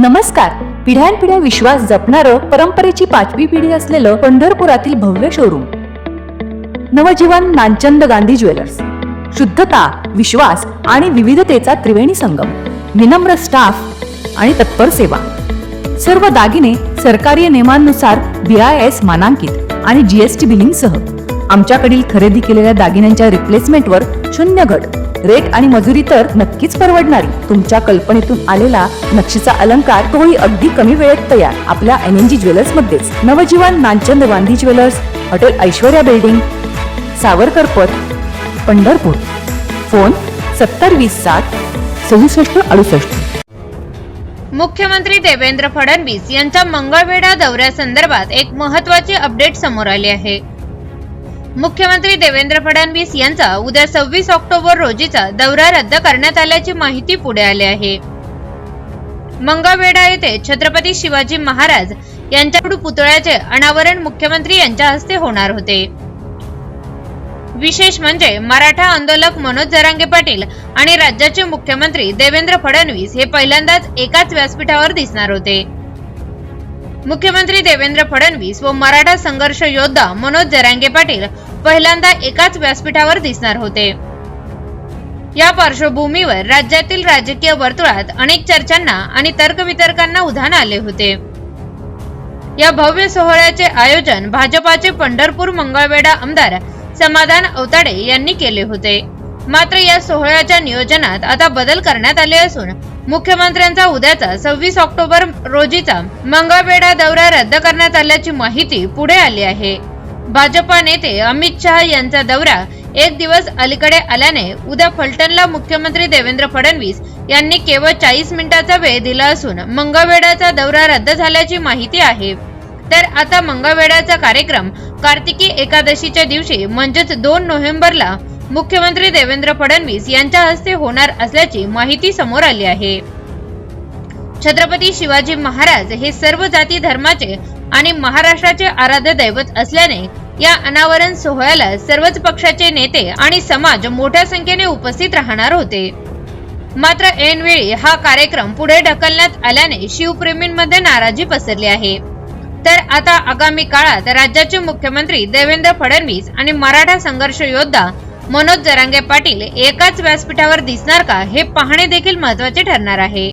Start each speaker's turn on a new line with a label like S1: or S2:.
S1: नमस्कार. पिढ्यानपिढ्या विश्वास जपणारं परंपरेची पाचवी पिढी असलेलं पंढरपुरातील भव्य शोरूम नवजीवन नानचंद गांधी ज्वेलर्स. शुद्धता विश्वास आणि विविधतेचा त्रिवेणी संगम. विनम्र स्टाफ आणि तत्पर सेवा. सर्व दागिने सरकारी नियमांनुसार बी आय एस मानांकित आणि जीएसटी बिलिंगसह आमच्याकडील खरेदी केलेल्या दागिन्यांच्या रिप्लेसमेंटवर शून्य घट रेट आणि मजुरी तर नक्कीच परवडणारी. तुमच्या कल्पनेतून आलेला नक्षीचा अलंकार तोही अगदी कमी वेळेत तयार. आपल्या एन एन जी ज्वेलर्स मध्येच. Navjivan Nanchand Gandhi jewellers hotel Aishwarya building Savarkar Path Pandharpur. Phone सत्तर वीस सात सदुसष्ट अडुसष्ट.
S2: मुख्यमंत्री देवेंद्र फडणवीस यांच्या मंगळवेढा दौऱ्यासंदर्भात एक महत्वाची अपडेट समोर आली आहे. मुख्यमंत्री देवेंद्र फडणवीस यांचा उद्या सव्वीस ऑक्टोबर रोजीचा दौरा रद्द करण्यात आल्याची माहिती पुढे आली आहे. मंगळवेढा येथे छत्रपती शिवाजी महाराज यांच्या पुतळ्याचे अनावरण मुख्यमंत्री यांच्या हस्ते होणार होते. विशेष म्हणजे मराठा आंदोलक मनोज जरांगे पाटील आणि राज्याचे मुख्यमंत्री देवेंद्र फडणवीस हे पहिल्यांदाच एकाच व्यासपीठावर दिसणार होते. मुख्यमंत्री देवेंद्र फडणवीस व मराठा संघर्ष योद्धा मनोज जरांगे पाटील पहिल्यांदा एकाच व्यासपीठावर दिसणार होते. या पार्श्वभूमीवर राज्यातील राजकीय वर्तुळात अनेक चर्चांना आणि तर्कवितर्कांना उधाण आले होते. या भव्य सोहळ्याचे आयोजन भाजपाचे पंढरपूर मंगळवेढा आमदार समाधान अवताडे यांनी केले होते. मात्र या सोहळ्याच्या नियोजनात आता बदल करण्यात आले असून मुख्यमंत्र्यांचा उद्याचा सव्वीस ऑक्टोबर रोजीचा मंगळवेढा दौरा रद्द करण्यात आल्याची माहिती पुढे आली आहे. भाजपा नेते अमित शहा यांचा दौरा एक दिवस अलीकडे आल्याने उद्या फलटणला मुख्यमंत्री देवेंद्र फडणवीस यांनी केवळ चाळीस मिनिटाचा वेळ दिला असून मंगळवेढ्याचा दौरा रद्द झाल्याची माहिती आहे. तर आता मंगळवेढ्याचा कार्यक्रम कार्तिकी एकादशीच्या दिवशी म्हणजेच दोन नोव्हेंबरला मुख्यमंत्री देवेंद्र फडणवीस यांच्या हस्ते होणार असल्याची माहिती समोर आली आहे. छत्रपती शिवाजी महाराज हे सर्व जाती धर्माचे आणि महाराष्ट्राचे आराध्य दैवत असल्याने या अनावरण सोहळ्याला सर्वच पक्षाचे नेते आणि समाज मोठ्या संख्येने उपस्थित राहणार होते. मात्र ऐनवेळी हा कार्यक्रम पुढे ढकलण्यात आल्याने शिवप्रेमींमध्ये नाराजी पसरली आहे. तर आता आगामी काळात राज्याचे मुख्यमंत्री देवेंद्र फडणवीस आणि मराठा संघर्ष योद्धा मनोज जरांगे पाटील एकाच व्यासपीठावर दिसणार का हे पाहणे देखील महत्त्वाचे ठरणार आहे.